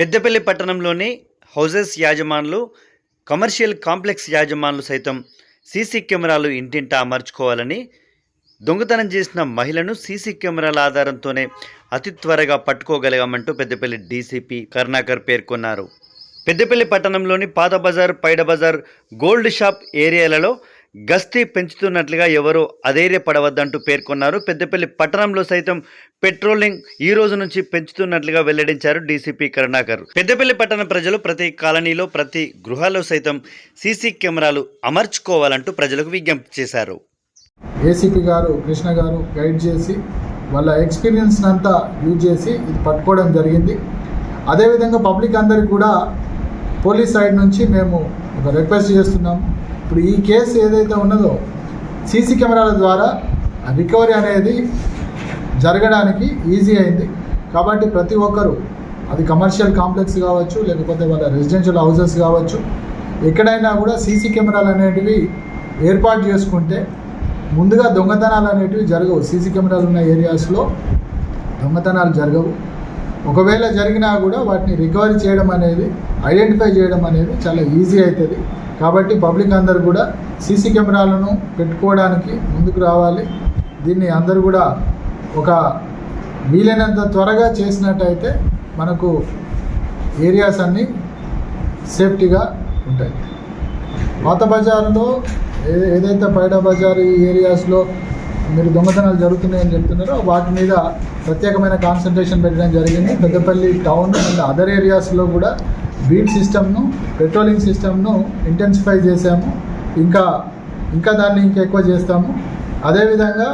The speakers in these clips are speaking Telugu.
పెద్దపల్లి పట్టణంలోని హౌజెస్ యాజమానులు కమర్షియల్ కాంప్లెక్స్ యాజమానులు సైతం సీసీ కెమెరాలు ఇంటింటా అమర్చుకోవాలని దొంగతనం చేసిన మహిళను సీసీ కెమెరాల ఆధారంతోనే అతి త్వరగా పట్టుకోగలిగామంటూ పెద్దపల్లి డీసీపీ కరుణాకర్ పేర్కొన్నారు. పెద్దపల్లి పట్టణంలోని పాత బజార్ పైడ బజార్ గోల్డ్ షాప్ ఏరియాలలో గస్తీ పెంచుతున్నట్లుగా ఎవరూ అధైర్యపడవద్దంటూ పేర్కొన్నారు. పెద్దపల్లి పట్టణంలో సైతం పెట్రోలింగ్ ఈ రోజు నుంచి పెంచుతున్నట్లుగా వెల్లడించారు డీసీపీ కరుణాకర్. పెద్దపల్లి పట్టణ ప్రజలు ప్రతి కాలనీలో ప్రతి గృహాల్లో సైతం సీసీ కెమెరాలు అమర్చుకోవాలంటూ ప్రజలకు విజ్ఞప్తి చేశారు. ఏసీపీ గారు కృష్ణ గారు గైడ్ చేసి వాళ్ళ ఎక్స్పీరియన్స్ అంతా యూజ్ చేసి ఇది పట్టుకోవడం జరిగింది. అదేవిధంగా పబ్లిక్ అందరికి కూడా పోలీస్ సైడ్ నుంచి మేము ఒక రిక్వెస్ట్ చేస్తున్నాము ఇప్పుడు ఈ కేసు ఏదైతే ఉన్నదో సీసీ కెమెరాల ద్వారా రికవరీ అనేది జరగడానికి ఈజీ అయింది. కాబట్టి ప్రతి ఒక్కరూ అది కమర్షియల్ కాంప్లెక్స్ కావచ్చు లేకపోతే వాళ్ళ రెసిడెన్షియల్ హౌసెస్ కావచ్చు ఎక్కడైనా కూడా సీసీ కెమెరాలు అనేటివి ఏర్పాటు చేసుకుంటే ముందుగా దొంగతనాలు అనేటివి జరగవు. సీసీ కెమెరాలు ఉన్న ఏరియాస్లో దొంగతనాలు జరగవు. ఒకవేళ జరిగినా కూడా వాటిని రికవరీ చేయడం అనేది ఐడెంటిఫై చేయడం అనేది చాలా ఈజీ అవుతుంది కాబట్టి పబ్లిక్ అందరు కూడా సీసీ కెమెరాలను పెట్టుకోవడానికి ముందుకు రావాలి. దీన్ని అందరూ కూడా ఒక వీలైనంత త్వరగా చేసినట్టయితే మనకు ఏరియాస్ అన్నీ సేఫ్టీగా ఉంటాయి. పాత బజార్లో ఏ ఏదైతే పైడ బజార్ ఈ ఏరియాస్లో మీరు దొంగతనాలు జరుగుతున్నాయని చెప్తున్నారో. వాటి మీద ప్రత్యేకమైన కాన్సన్ట్రేషన్ పెట్టడం జరిగింది. పెద్దపల్లి టౌన్ అండ్ అదర్ ఏరియాస్లో కూడా బీట్ సిస్టమ్ను పెట్రోలింగ్ సిస్టమ్ను ఇంటెన్సిఫై చేశాము. ఇంకా ఇంకా దాన్ని ఇంకా ఎక్కువ చేస్తాము. అదేవిధంగా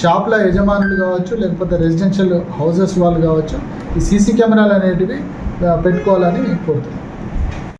షాప్ల యజమానులు కావచ్చు లేకపోతే రెసిడెన్షియల్ హౌసెస్ వాళ్ళు కావచ్చు ఈ సీసీ కెమెరాలు అనేటివి పెట్టుకోవాలని కోరుతున్నాం.